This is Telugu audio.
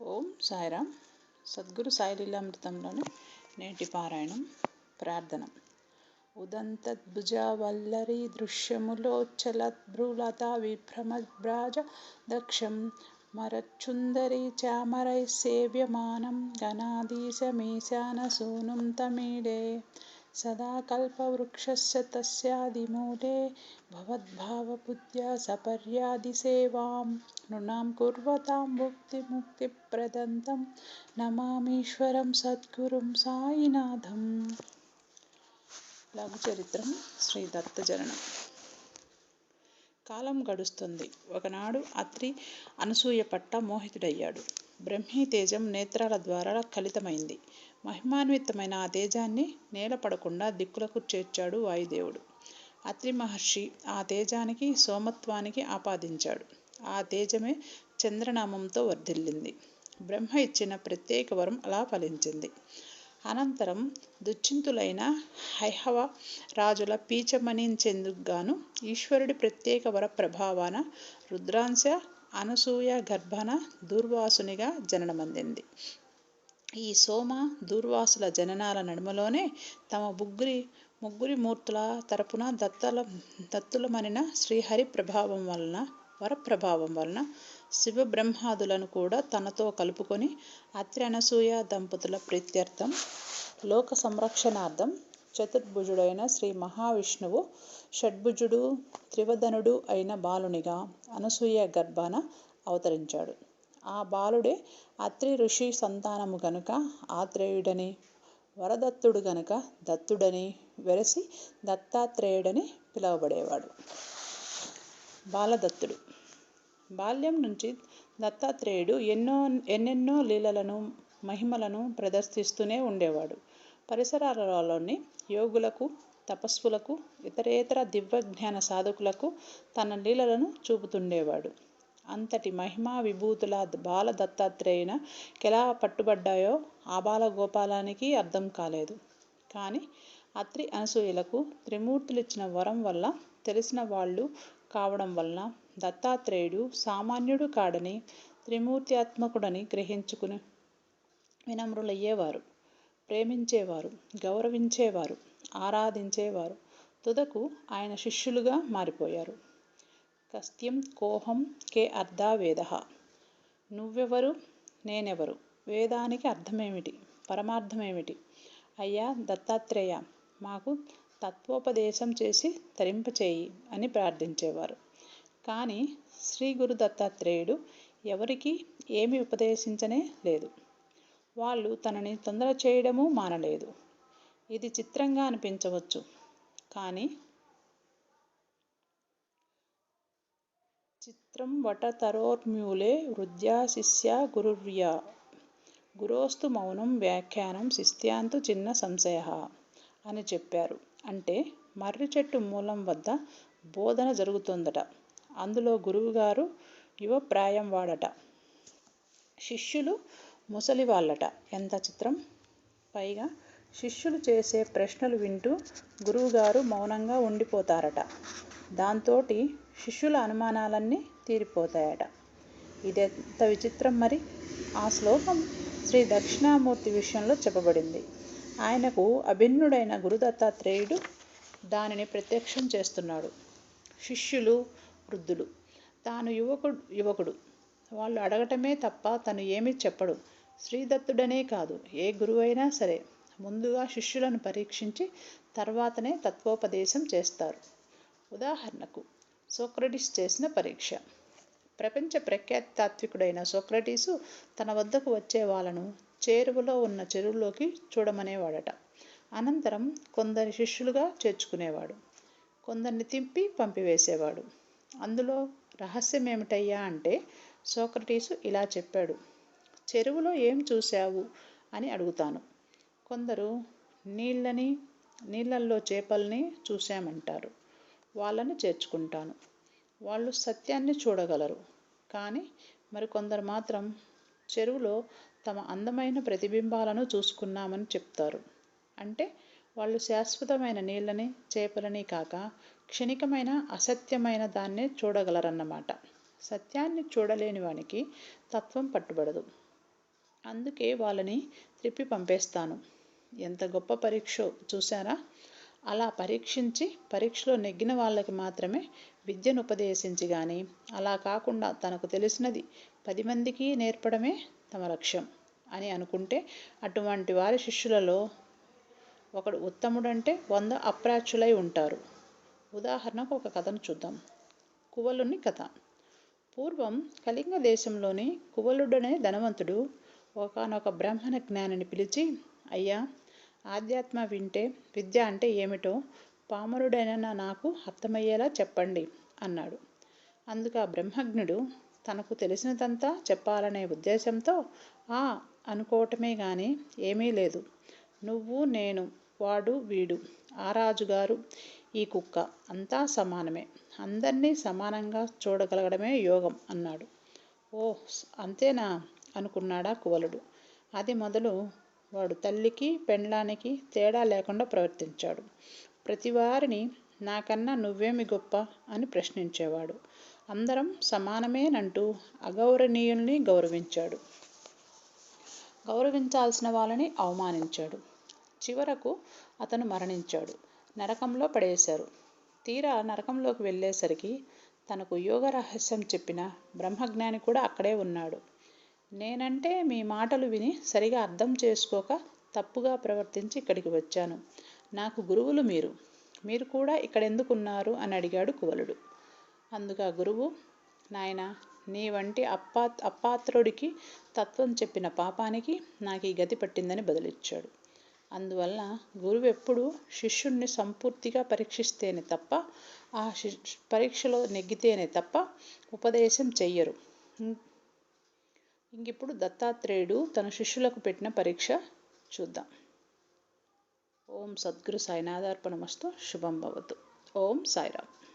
ఓం సాయిరామ్. సద్గురు సాయిలీలామృతంలోని నేటి పారాయణం ప్రార్థన. ఉదంతద్భుజ వల్లరి దృశ్యములోచ్చలద్భ్రులత విభ్రమద్భ్రాజ దక్షం మరచ్చుందరి చామరై సేవ్యమానం గణాధీశమీశానసూనుం తమిడే సదా కల్పవృక్షస్య తస్యాదిమూలే భవద్భావబుద్ధ్యా సపర్యాదిసేవాం నృణాం కుర్వతాం ముక్తిముక్తిప్రదంతం నమామీశ్వరం సద్గురుం సాయినాథం లఘుచరిత్రం శ్రీ దత్తజననం కాలం గడుస్తుంది. ఒకనాడు అత్రి అనసూయ పట్ట మోహితుడయ్యాడు. బ్రహ్మీ తేజం నేత్రాల ద్వారా కలితమైంది. మహిమాన్వితమైన ఆ తేజాన్ని నేలపడకుండా దిక్కులకు చేర్చాడు వాయుదేవుడు. అత్రి మహర్షి ఆ తేజానికి సోమత్వానికి ఆపాదించాడు. ఆ తేజమే చంద్రనామంతో వర్ధిల్లింది. బ్రహ్మ ఇచ్చిన ప్రత్యేక వరం అలా ఫలించింది. అనంతరం దుశ్చింతులైన హైహవ రాజుల పీచమణించేందుకు గాను ఈశ్వరుడి ప్రత్యేక వర ప్రభావాన రుద్రాంశ అనసూయ గర్భన దూర్వాసునిగా జననమందింది. ఈ సోమ దూర్వాసుల జననాల నడుమలోనే తమ ముగ్గురి ముగ్గురి మూర్తుల తరపున దత్తల దత్తులమనిన శ్రీహరి ప్రభావం వలన వరప్రభావం వలన శివ బ్రహ్మాదులను కూడా తనతో కలుపుకొని అత్రి అనసూయ దంపతుల ప్రీత్యర్థం లోక సంరక్షణార్థం చతుర్భుజుడైన శ్రీ మహావిష్ణువు షడ్భుజుడు త్రివదనుడు అయిన బాలునిగా అనసూయ గర్భాన అవతరించాడు. ఆ బాలుడే అత్రి ఋషి సంతానము గనుక ఆత్రేయుడని వరదత్తుడు గనుక దత్తుడని వెరసి దత్తాత్రేయుడని పిలువబడేవాడు. బాలదత్తుడు. బాల్యం నుంచి దత్తాత్రేయుడు ఎన్నో ఎన్నెన్నో లీలలను మహిమలను ప్రదర్శిస్తూనే ఉండేవాడు. పరిసరాలలోని యోగులకు తపస్సులకు ఇతరేతర దివ్యజ్ఞాన సాధకులకు తన లీలలను చూపుతుండేవాడు. అంతటి మహిమా విభూతుల బాల దత్తాత్రేయున ఎలా పట్టుబడ్డాయో ఆ బాల గోపాలానికి అర్థం కాలేదు. కానీ అత్రి అనసూయలకు త్రిమూర్తులిచ్చిన వరం వల్ల తెలిసిన వాళ్ళు కావడం వలన దత్తాత్రేయుడు సామాన్యుడు కాడని త్రిమూర్త్యాత్మకుడని గ్రహించుకుని వినమ్రులయ్యేవారు. ప్రేమించేవారు గౌరవించేవారు ఆరాధించేవారు. తుదకు ఆయన శిష్యులుగా మారిపోయారు. కస్త్యం కోహం కే అర్ధా వేద. నువ్వెవరు? నేనెవరు? వేదానికి అర్థమేమిటి? పరమార్థమేమిటి? అయ్యా దత్తాత్రేయ మాకు తత్వోపదేశం చేసి తరింపచేయి అని ప్రార్థించేవారు. కానీ శ్రీ గురు దత్తాత్రేయుడు ఎవరికి ఏమి ఉపదేశించనే లేదు. వాళ్ళు తనని తొందర చేయడము మానలేదు. ఇది చిత్రంగా అనిపించవచ్చు. కానీ చిత్రం వటతరోర్మ్యూలే వృద్ధ్యా శిష్య గురుర్యా గురోస్తు మౌనం వ్యాఖ్యానం శిష్యాంతు చిన్న సంశయ అని చెప్పారు. అంటే మర్రి చెట్టు మూలం వద్ద బోధన జరుగుతుందట. అందులో గురువుగారు యువ ప్రాయం వాడట. శిష్యులు ముసలి వాళ్ళట ఎంత చిత్రం? పైగా శిష్యులు చేసే ప్రశ్నలు వింటూ గురువుగారు మౌనంగా ఉండిపోతారట. దాంతోటి శిష్యుల అనుమానాలన్నీ తీరిపోతాయట. ఇదెంత విచిత్రం మరి? ఆ శ్లోకం శ్రీ దక్షిణామూర్తి విషయంలో చెప్పబడింది. ఆయనకు అభిన్నుడైన గురుదత్తాత్రేయుడు దానిని ప్రత్యక్షం చేస్తున్నాడు. శిష్యులు వృద్ధులు. తాను యువకుడు యువకుడు. వాళ్ళు అడగటమే తప్ప తను ఏమీ చెప్పడు. శ్రీదత్తుడనే కాదు ఏ గురువైనా సరే ముందుగా శిష్యులను పరీక్షించి తర్వాతనే తత్వోపదేశం చేస్తారు. ఉదాహరణకు సోక్రటిస్ చేసిన పరీక్ష. ప్రపంచ ప్రఖ్యాత తాత్వికుడైన సోక్రటీసు తన వద్దకు వచ్చే వాళ్ళను చేరువలో ఉన్న చెరువులోకి చూడమనేవాడట. అనంతరం కొందరి శిష్యులుగా చేర్చుకునేవాడు. కొందరిని తింపి పంపివేసేవాడు. అందులో రహస్యం ఏమిటయ్యా అంటే సోక్రటీసు ఇలా చెప్పాడు. చెరువులో ఏం చూశావు? అని అడుగుతాను. కొందరు నీళ్ళని నీళ్ళల్లో చేపల్ని చూశామంటారు. వాళ్ళని చేర్చుకుంటాను. వాళ్ళు సత్యాన్ని చూడగలరు. కానీ మరికొందరు మాత్రం చెరువులో తమ అందమైన ప్రతిబింబాలను చూసుకున్నామని చెప్తారు. అంటే వాళ్ళు శాశ్వతమైన నీళ్ళని చేపలని కాక క్షణికమైన అసత్యమైన దాన్నే చూడగలరన్నమాట. సత్యాన్ని చూడలేని వానికి తత్వం పట్టుబడదు. అందుకే వాళ్ళని త్రిప్పి పంపేస్తాను. ఎంత గొప్ప పరీక్ష చూసారా అలా పరీక్షించి పరీక్షలో నెగ్గిన వాళ్ళకి మాత్రమే విద్యను ఉపదేశించి కానీ అలా కాకుండా తనకు తెలిసినది పది మందికి నేర్పడమే తమ లక్ష్యం అని అనుకుంటే అటువంటి వారి శిష్యులలో ఒకడు ఉత్తముడంటే వంద అప్రాచ్యులై ఉంటారు. ఉదాహరణకు ఒక కథను చూద్దాం. కువలుని కథ. పూర్వం కళింగ దేశంలోని కువలుడనే ధనవంతుడు ఒకనొక బ్రాహ్మణ జ్ఞానిని పిలిచి అయ్యా ఆధ్యాత్మ వింటే విద్య అంటే ఏమిటో పామరుడైన నాకు అర్థమయ్యేలా చెప్పండి అన్నాడు. అందుకు ఆ బ్రహ్మజ్ఞుడు తనకు తెలిసినదంతా చెప్పాలనే ఉద్దేశంతో ఆ అనుకోవటమే కానీ ఏమీ లేదు. నువ్వు నేను వాడు వీడు ఆ రాజుగారు ఈ కుక్క అంతా సమానమే. అందరినీ సమానంగా చూడగలగడమే యోగం అన్నాడు. ఓ అంతేనా? అనుకున్నాడా కువలుడు. అది మొదలు వాడు తల్లికి పెండ్లానికి తేడా లేకుండా ప్రవర్తించాడు. ప్రతివారిని నాకన్నా నువ్వేమి గొప్ప అని ప్రశ్నించేవాడు. అందరం సమానమేనంటూ అగౌరవనీయుల్ని గౌరవించాడు. గౌరవించాల్సిన వాళ్ళని అవమానించాడు. చివరకు అతను మరణించాడు. నరకంలో పడేశారు. తీరా నరకంలోకి వెళ్ళేసరికి తనకు యోగ రహస్యం చెప్పిన బ్రహ్మజ్ఞాని కూడా అక్కడే ఉన్నాడు. నేనంటే మీ మాటలు విని సరిగా అర్థం చేసుకోక తప్పుగా ప్రవర్తించి ఇక్కడికి వచ్చాను. నాకు గురువులు మీరు. మీరు కూడా ఇక్కడ ఎందుకున్నారు అని అడిగాడు కువలుడు. అందుకు ఆ గురువు నాయన నీ వంటి అప్పా అపాత్రుడికి తత్వం చెప్పిన పాపానికి నాకు ఈ గతి పట్టిందని బదులిచ్చాడు. అందువల్ల గురువు ఎప్పుడు శిష్యుణ్ణి సంపూర్తిగా పరీక్షిస్తేనే తప్ప ఆ పరీక్షలో నెగ్గితేనే తప్ప ఉపదేశం చెయ్యరు. ఇంకిప్పుడు దత్తాత్రేయుడు తన శిష్యులకు పెట్టిన పరీక్ష చూద్దాం. ఓం సద్గురు సాయినాథార్పణమస్తు శుభం భవతు. ఓం సాయిరామ్.